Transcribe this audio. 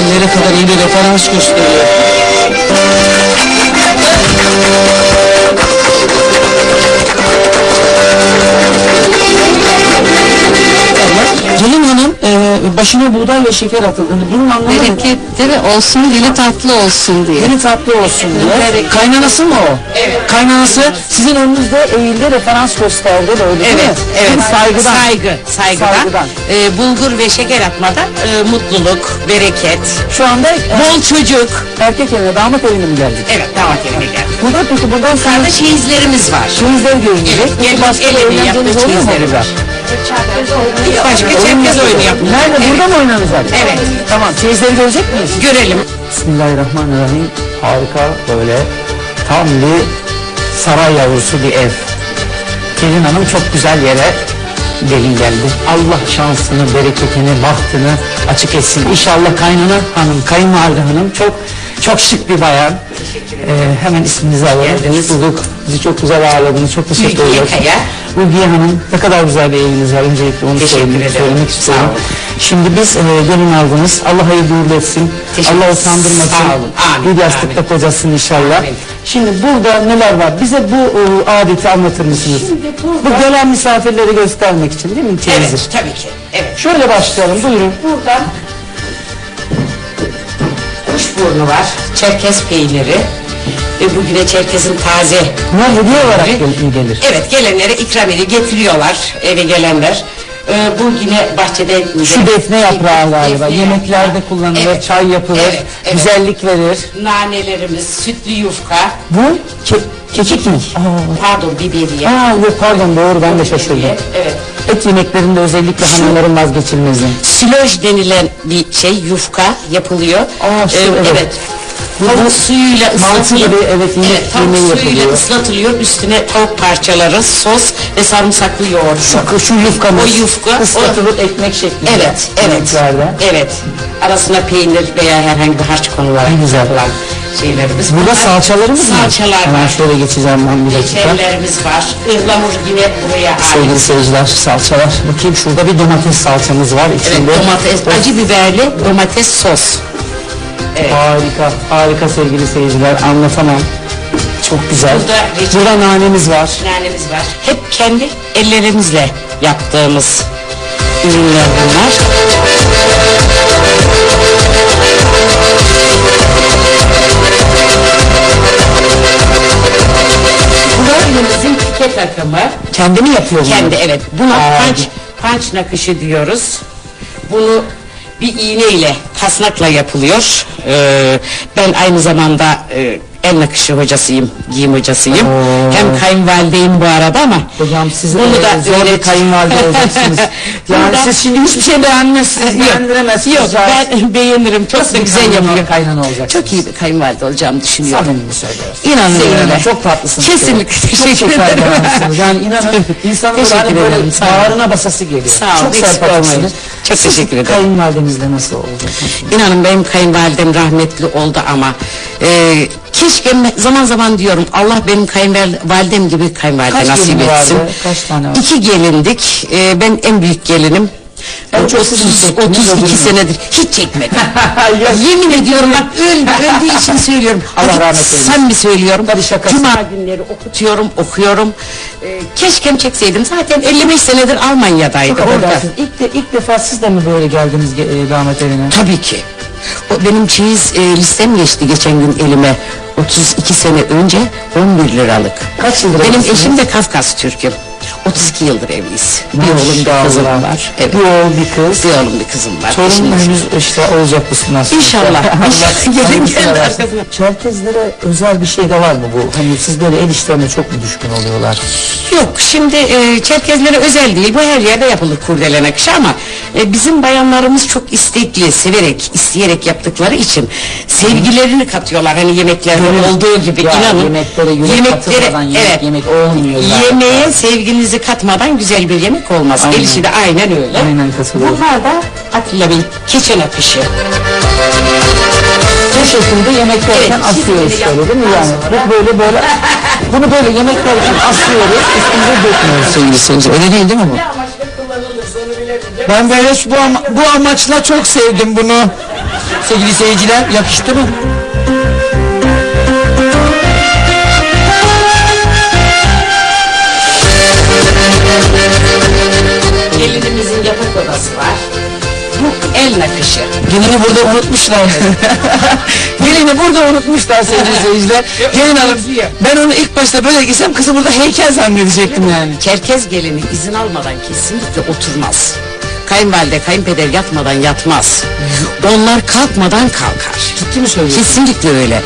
hayallere kadar iyi bir referans gösteriyor. Başına buğday ve şeker atıldı. Bunun anlamı ne? Bereketli olsun, dili tatlı olsun diye. Yeni tatlı olsun diye. Kaynanası mı o? Evet. Kaynanası sizin önünüzde eğildi referans gösterdi de öyle değil mi? Evet, evet. Mi? Saygıdan. Saygı, saygıdan. Saygıdan. Ee, bulgur ve şeker atmadan e, mutluluk, bereket, Şu anda e, bol çocuk. erkek evine damat evine mi geldik? Evet, damat evine geldik. Burada peki buradan Yukarıda çeyizlerimiz var. çeyizler görünecek. Evet, gelin el eğlenceniz yaptığı burada? var. Başka çerkez oyunu yapılıyor. Nerede? Evet. Burada mı oynanacak? Evet. Tamam. Çeyizleri görecek miyiz? Görelim. Bismillahirrahmanirrahim. Harika böyle tam bir saray yavrusu bir ev. Gelin hanım çok güzel yere gelin geldi. Allah şansını, bereketini, bahtını açık etsin. İnşallah kaynana hanım, kayınvalide hanım çok çok şık bir bayan. Ee, hemen isminizi alalım. Geldiniz. Bulduk. Bizi çok güzel ağırladınız. Çok teşekkür ederiz. Kaya. Ulgiye Hanım ne kadar güzel bir eviniz var. Öncelikle onu söylemek, ederim. söylemek istiyorum. Şimdi biz e, gelin aldınız. Allah hayırlı uğurlu etsin. Teşekkür- Allah utandırmasın. Amin. Bir yastıkta kocasın inşallah. Amin. Şimdi burada neler var? Bize bu e, adeti anlatır mısınız? Bu gelen misafirleri göstermek için değil mi? Teyze? Evet, tabii ki. Evet. Şöyle başlayalım. Buyurun. Buradan kuşburnu var, çerkez peyniri. E, bugüne çerkezin taze Bunlar hediye olarak gel- gelir. Evet gelenlere ikram ediyor getiriyorlar eve gelenler. Ee, bu yine bahçede Şu defne yaprağı galiba. Defne Yemeklerde yaprağı. kullanılır, Evet. çay yapılır, Evet, evet. güzellik verir. Nanelerimiz, sütlü yufka, Bu ke kekik mi? Aa, pardon biberiye. Aa, yok pardon doğru ben de şaşırdım. Evet. Et yemeklerinde özellikle hanımların vazgeçilmezi. Siloj denilen bir şey yufka yapılıyor. Aa, su, Ee, evet. Tavuk suyuyla Mantı ıslatılıyor. gibi, evet, yemek tavuk yemeği suyuyla yapılıyor. ıslatılıyor. Üstüne tavuk parçaları, sos ve sarımsaklı yoğurt. Şu, şu yufkamız O yufka, o- ıslatılıp ekmek şeklinde. Evet, evet. yemeklerde. Evet. Arasına peynir veya herhangi bir harç konularak Ne güzel. yapılan şeylerimiz. Burada salçalarımız mı? Salçalar Hemen var. şöyle geçeceğim ben bir dakika. Reçellerimiz var. Ihlamur yine buraya Sevgili ait. seyirciler salçalar. Bakayım şurada bir domates salçamız var Evet, içinde. domates, acı biberli domates sos. Evet. Harika, harika sevgili seyirciler. Anlatamam. Çok güzel. Burada reçel- Burada nanemiz var. Nanemiz var. Hep kendi ellerimizle yaptığımız ürünler bunlar. Kendi mi yapıyor bunu? Kendi evet. Buna Aa, panç, panç nakışı diyoruz. Bunu bir iğne ile kasnakla yapılıyor. Ee, ben aynı zamanda e, el nakışı hocasıyım, giyim hocasıyım. Oo. Hem kayınvalideyim bu arada ama Hocam siz Bunu Bunu da zor bir kayınvalide olacaksınız. Yani Bunu da- siz şimdi hiçbir şey beğenmezsiniz, Yok, beğendiremezsiniz. Yok ben beğenirim. Çok Nasıl da güzel yapıyor. kaynana olacaksınız? Çok iyi bir kayınvalide olacağımı düşünüyorum. Samimi söylüyorsun. İnanın öyle. çok tatlısınız. Kesinlikle. Çok Teşekkür ederim. Yani inanın insanın böyle hani bağrına basası geliyor. Sağ olun, Çok eksik olmayın. Çok Siz teşekkür ederim. Kayınvalidenizle nasıl olacak? İnanın benim kayınvalidem rahmetli oldu ama e, keşke zaman zaman diyorum Allah benim kayınvalidem gibi kayınvalide Kaç nasip gelin etsin. vardı? Kaç tane var? İki gelindik. E, ben en büyük gelinim. En çok mi 30, çektiniz, 32 öbürü mü? senedir hiç çekmedim. Yemin ediyorum bak öldü, öldüğü için söylüyorum. Allah Hadi rahmet eylesin. Samimi söylüyorum. Tabii şakası. Cuma günleri okutuyorum, okuyorum. E, keşke çekseydim. Zaten 55 senedir Almanya'daydı. Çok affedersiniz. İlk, de, ilk defa siz de mi böyle geldiniz ge- e, damat evine? Tabii ki. O benim çeyiz e, listem geçti geçen gün elime. 32 sene önce 11 liralık. Kaç yıldır Benim eşim de Kafkas Türk'üm. 32 yıldır evliyiz. Bir oğlum bir kızım var. Evet. Bir oğul bir kız. Bir oğlum bir kızım var. Torun henüz işte olacak bu nasıl? İnşallah. İnşallah. Gelin gelin arkasına. Çerkezlere özel bir şey de var mı bu? Hani siz böyle el işlerine çok mu düşkün oluyorlar? Yok şimdi e, Çerkezlere özel değil. Bu her yerde yapılır kurdele nakışı ama e, bizim bayanlarımız çok istekli, severek, isteyerek yaptıkları için sevgilerini katıyorlar. Hani yemeklerde olduğu gibi Ya, inanın. yemeklere yürek Yemeklere- evet. yemek olmuyor zaten. Yemeğe sevginizi katmadan güzel bir yemek olmaz. Aynen. Gelişi de aynen öyle. Aynen katılıyorum. Bunlar da Atilla Bey keçe nakışı. Bu şekilde yemek yerken Evet, asıyoruz şöyle değil mi yani? Bu böyle böyle bunu böyle yemek yerken asıyoruz üstümüze dökmüyoruz sevgili seyirciler. Öyle değil değil mi bu? Ben böyle şu- bu, ama- bu amaçla çok sevdim bunu. Sevgili seyirciler yakıştı mı? Gelini burada unutmuşlar. Gelini burada unutmuşlar sevgili seyirciler. Gelin hanım ben onu ilk başta böyle giysem kızı burada heykel zannedecektim yani. Çerkez gelini izin almadan kesinlikle oturmaz. Kayınvalide, kayınpeder yatmadan yatmaz. Onlar kalkmadan kalkar. Ciddi mi söylüyorsun? Kesinlikle öyle.